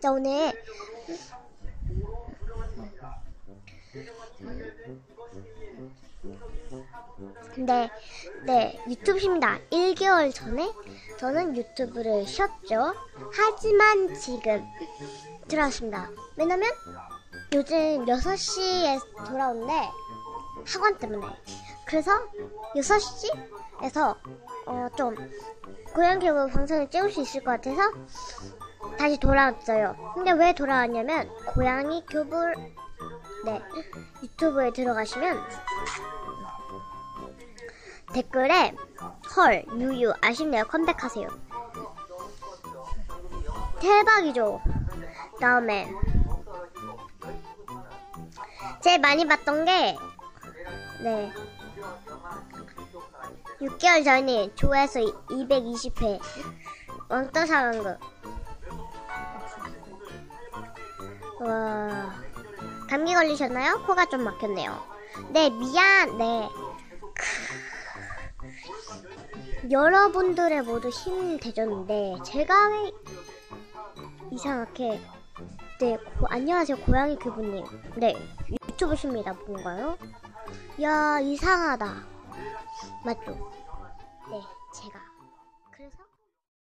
자, 오늘 네, 네, 유튜브입니다. 1개월 전에 저는 유튜브를 쉬었죠. 하지만 지금 들어왔습니다. 왜냐면 요즘 6시에 돌아오는데 학원 때문에. 그래서 6시에서 어, 좀 고양 개그 방송을 찍을 수 있을 것 같아서 다시 돌아왔어요. 근데 왜 돌아왔냐면 고양이 교불 네 유튜브에 들어가시면 댓글에 헐 유유 아쉽네요 컴백하세요. 대박이죠. 다음에 제일 많이 봤던 게 네. 6개월 전에 조회수 220회 왕따 상황극 와. 감기 걸리셨나요? 코가 좀 막혔네요. 네 미안. 네. 크. 여러분들의 모두 힘이 되줬는데 제가 왜 이상하게 네 고- 안녕하세요. 고양이 교부님. 네. 유튜브십니다. 뭔가요? 야 이상하다. 맞죠? 네 제가